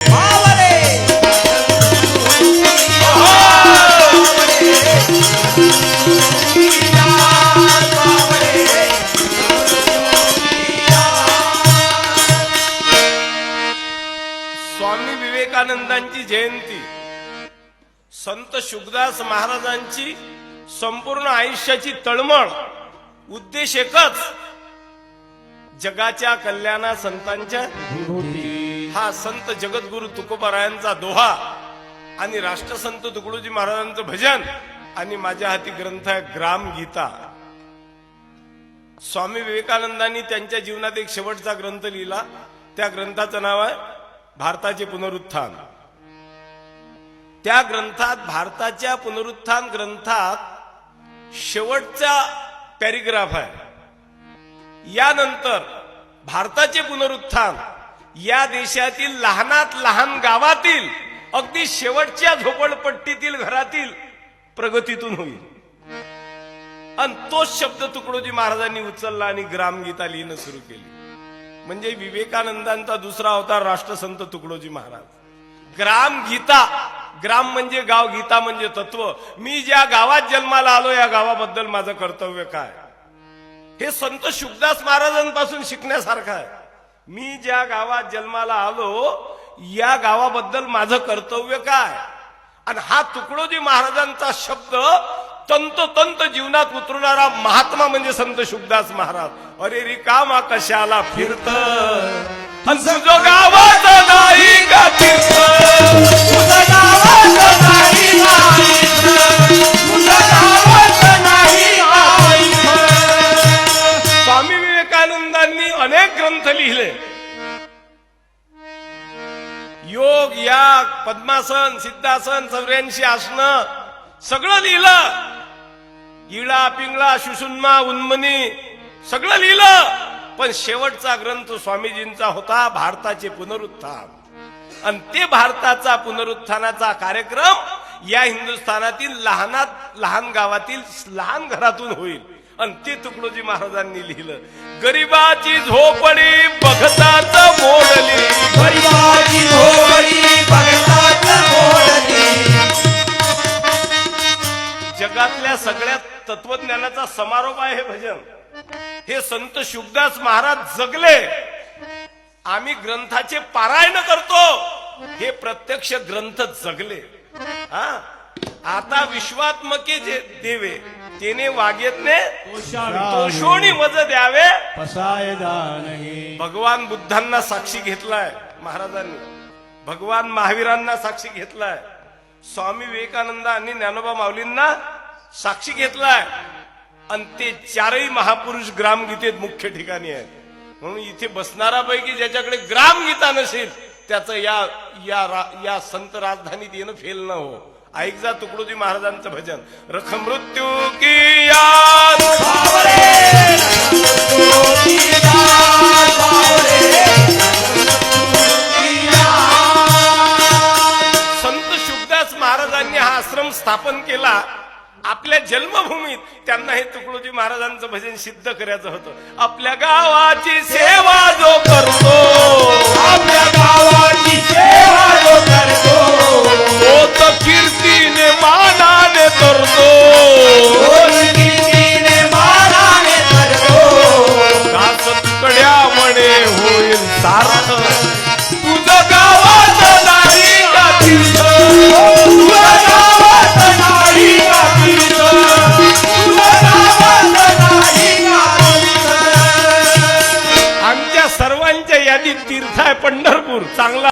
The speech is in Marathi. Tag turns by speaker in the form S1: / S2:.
S1: स्वामी विवेकानंदांची जयंती. संत शुकदास महाराजांची संपूर्ण आयुष्याची तळमळ. उद्देश एकच. जगाच्या कल्याणा संतांच्या हा संत जगद्गुरु तुकोबारायांचा दोहा आणि राष्ट्रसंत तुकडोजी महाराजांचं भजन आणि माझ्या हाती ग्रंथ आहे ग्राम गीता. स्वामी विवेकानंदांनी त्यांच्या जीवनात एक शेवटचा ग्रंथ लिहिला. त्या ग्रंथाचं नाव आहे भारताचे पुनरुत्थान. त्या ग्रंथात भारताच्या पुनरुत्थान ग्रंथात शेवटचा पॅरिग्राफ आहे. यानंतर भारताचे पुनरुत्थान या देशातील लहानात लहान गावातील अगदी शेवटच्या झोपडपट्टीतील घरातील प्रगतीतून होईल. आणि तोच शब्द तुकडोजी महाराजांनी उचलला आणि ग्रामगीता लिहिणं सुरू केली. म्हणजे विवेकानंदांचा दुसरा अवतार राष्ट्रसंत तुकडोजी महाराज. ग्रामगीता ग्राम म्हणजे गाव गीता म्हणजे तत्व. मी ज्या गावात जन्माला आलो या गावाबद्दल माझं कर्तव्य काय? हे संत शुकदास महाराजांपासून शिकण्यासारखं आहे. मी ज्या गावात जन्माला आलो या गावाबद्दल माझं कर्तव्य काय? आणि हा तुकडोजी महाराजांचा शब्द तंतोतंत जीवनात उतरणारा महात्मा म्हणजे संत शुभदास महाराज. अरे रिकामा कशाला फिरत आणि तुझं नाही का तीर्थ योग याग पद्मासन सिद्धासन चौऱ्याऐंशी आसनं सगळं लिहिलं. इळा पिंगळा सुषुन्मा उन्मनी सगळं लिहिलं. पण शेवटचा ग्रंथ स्वामीजींचा होता भारताचे पुनरुत्थान. आणि ते भारताचा पुनरुत्थानाचा कार्यक्रम या हिंदुस्थानातील लहानात लहान गावातील लहान घरातून होईल. आणि ते तुकडोजी महाराजांनी लिहिलं. गरिबाची झोपडी बघताच मोडली.
S2: गरिबाची झोपडी बघतात मोडली.
S1: जगातल्या सगळ्या तत्वज्ञानाचा समारोप आहे हे भजन. हे संत शुभदास महाराज जगले. आम्ही ग्रंथाचे पारायण करतो. हे प्रत्यक्ष ग्रंथ जगले. हा? आता विश्वात्मके जे देवे तेने वागेतने तोषोणी मज द्यावे. भगवान बुद्धांना साक्षी घेतलाय महाराजांनी. भगवान महावीरांना साक्षी घेतलाय. स्वामी विवेकानंद आणि ज्ञानोबा माऊलींना साक्षी घेतलाय. आणि ते चारही महापुरुष ग्रामगीतेत मुख्य ठिकाणी आहेत. म्हणून इथे बसणारापैकी ज्याच्याकडे ग्रामगीता नसेल त्याचं या या या संत राजधानीत येणं फेल न हो. ऐक जा तुकडोजी महाराजांचं भजन. रख मृत्यू की संत शुभदास महाराजांनी हा आश्रम स्थापन केला. आपल्या जन्मभूमीत त्यांना हे तुकडोजी महाराजांचं भजन सिद्ध करायचं होतं. आपल्या गावाची सेवा जो करतो. तीर्थ? चांगला